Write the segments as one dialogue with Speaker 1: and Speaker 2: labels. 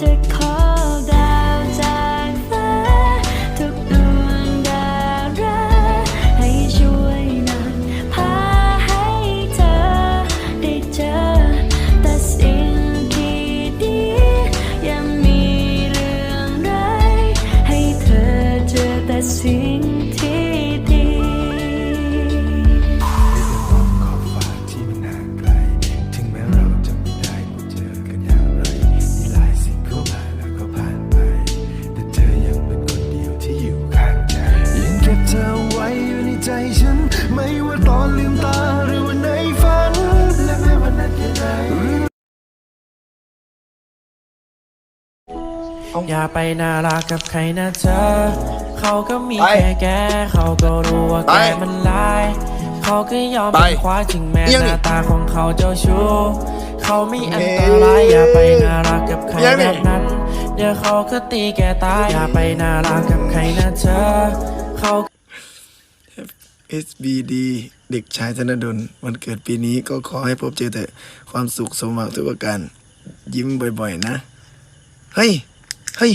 Speaker 1: จะ อย่าไป
Speaker 2: น่ารั
Speaker 3: กกับใครนะเธอ เขาก็มี
Speaker 4: ไป
Speaker 3: แค่แก เขาก็รู้ว่า
Speaker 4: ไป
Speaker 3: แกมันลาย เขาก็ยอม
Speaker 4: ไป
Speaker 3: เป็นควายถึงแม้
Speaker 4: เอียง
Speaker 3: ห
Speaker 4: นี่
Speaker 3: น้าตาของเขาเจ้าชู้ เขาไม่อันตรายอย่าไปน่ารักกับใคร
Speaker 4: เอียง
Speaker 3: แบ
Speaker 4: นี่
Speaker 3: บนั้น เดี๋ยวเขาก็ตีแกตาย อย่าไปน่ารักกับใครนะเธอ เขา
Speaker 2: SBD เด็กชายธนดลวันเกิดปีนี้ก็ขอให้พบเจอแต่ความสุขสมหวังทุกประการยิ้มบ่อยๆนะ เฮ้ย เฮ้ย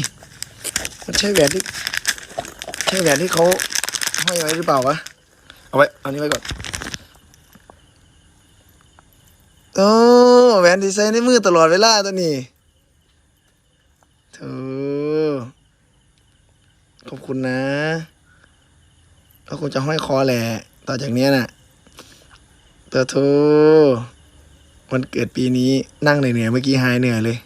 Speaker 2: มันใช่แหวนที่ใช่แหวนที่เขาห้อยไว้หรือเปล่าวะ เอาไว้ เอานี้ไว้ก่อนโอ้แหวนที่ใส่ในมือตลอดเวลาตัวนี้เธอขอบคุณนะก็คงจะห้อยคอแหละ ต่อจากนี้น่ะเตอโทวันเกิดปีนี้นั่งเหนื่อยๆเมื่อกี้หายเหนื่อยเลย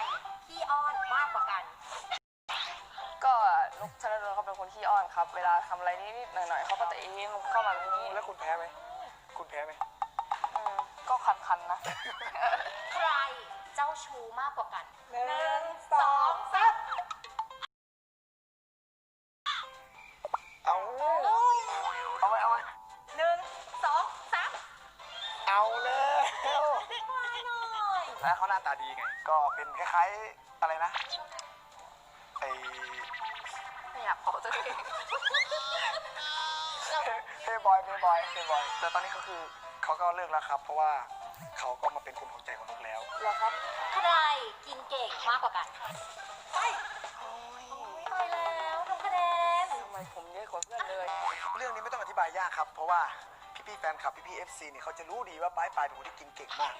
Speaker 5: ใครขี้อ้อนมากกว่ากัน
Speaker 6: ก็นุกธนดลเขาเป็นคนขี้อ้อนครับ เวลาทำอะไรนิดๆหน่อยๆเขาก็จะเอ็นเข้ามาแบบนี้
Speaker 4: แล้วคุณแพ้ไหม คุณแพ้ไหม
Speaker 6: อืมก็คันๆนะ
Speaker 5: ใครเจ้าชู้มากกว่ากัน
Speaker 6: หนึ่ง
Speaker 5: สองสาม
Speaker 4: เอา เอาไว้เอาไว้
Speaker 5: หนึ่งสองสาม
Speaker 4: เอาแล้ว
Speaker 5: มาหน่อย
Speaker 4: แล้วเขาหน้าตาดีไง ก็เป็นคล้ายๆอะไรนะไอ
Speaker 6: ไม่อยากบอกตัวเอง
Speaker 4: เฮบอยเฮบอยเฮบอยแต่ตอนนี้เขาคือเขาก็เลิกแล้วครับ เพราะว่าเขาก็มาเป็นคนของใจของนุกแล้ว
Speaker 6: เหรอครับ
Speaker 5: ใครกินเก่งมากกว่ากันไปไปแล้วทำคะแนน
Speaker 6: ทำไมผมเยอะกว่าเพื่อนเลย
Speaker 4: เรื่องนี้ไม่ต้องอธิบายยากครับ เพราะว่าพี่ๆแฟนคลับพี่ๆเอฟซีเนี่ยเขาจะรู้ดีว่าปลายปลายเป็นคนที่กินเก่งมาก